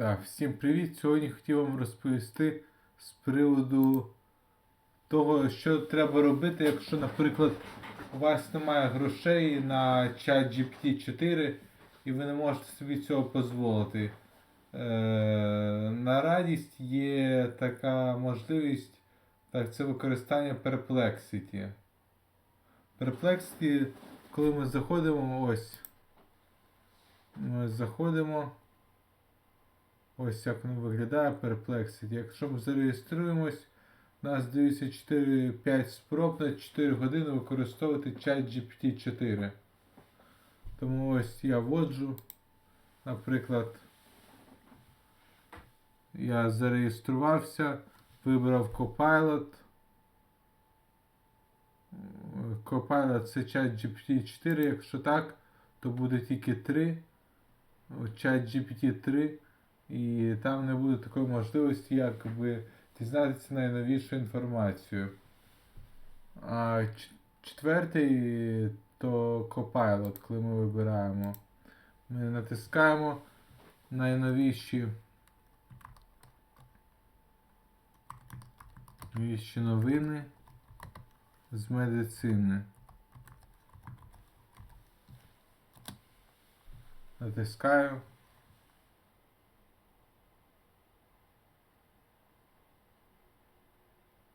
Так, всім привіт! Сьогодні хотів вам розповісти з приводу того, що треба робити, якщо, наприклад, у вас немає грошей на чат GPT-4 і ви не можете собі цього дозволити. Е, на радість є така можливість, так, це використання Perplexity. Perplexity, коли ми заходимо, ось. Ми заходимо. Ось як воно виглядає Perplexity. Якщо ми зареєструємось, у нас дивиться 4-5 спроб на 4 години використовувати чат GPT-4. Тому ось я вводжу, наприклад, я зареєструвався, вибрав Copilot. Copilot це чат GPT-4, якщо так, то буде тільки 3. Чат GPT-3. І там не буде такої можливості, якби дізнатися найновішу інформацію. А четвертий то Copilot, коли ми вибираємо. Ми натискаємо найновіші новіші новини з медицини. Натискаю.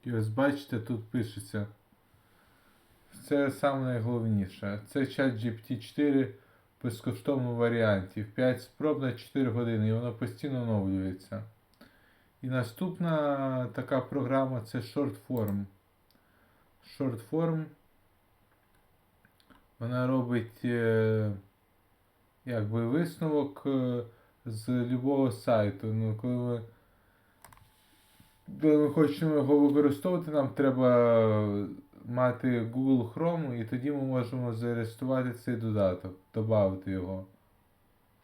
І ось бачите, тут пишеться. Це саме найголовніше. Це чат GPT-4 в безкоштовному варіанті. В 5 спроб на 4 години і воно постійно оновлюється. І наступна така програма це ShortForm. ShortForm вона робить е, якби висновок е, з любого сайту. Ну, коли ми хочемо його використовувати, нам треба мати Google Chrome, і тоді ми можемо зареєструвати цей додаток, додати його.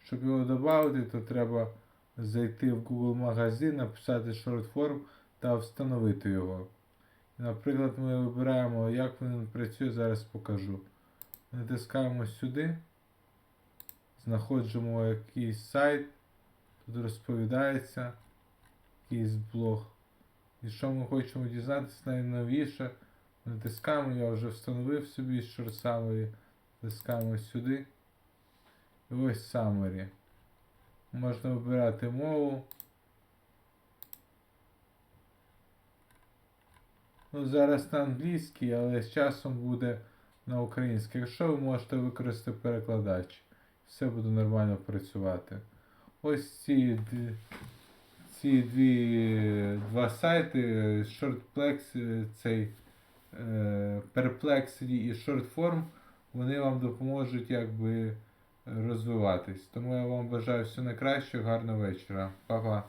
Щоб його додати, то треба зайти в Google магазин, написати shortform та встановити його. Наприклад, ми вибираємо, як він працює, зараз покажу. Натискаємо сюди, знаходимо якийсь сайт, тут розповідається якийсь блог. І що ми хочемо дізнатися найновіше, натискаємо, я вже встановив собі Short Summary, натискаємо сюди. І ось Summary. Можна вибирати мову. Ну, зараз на англійській, але з часом буде на українській. Якщо ви можете використати перекладач, все буде нормально працювати. Ось ці ці дві, два сайти, ShortPlex, е, цей е, Perplexity і ShortForm, вони вам допоможуть якби розвиватись. Тому я вам бажаю все найкраще, гарного вечора. Па-па.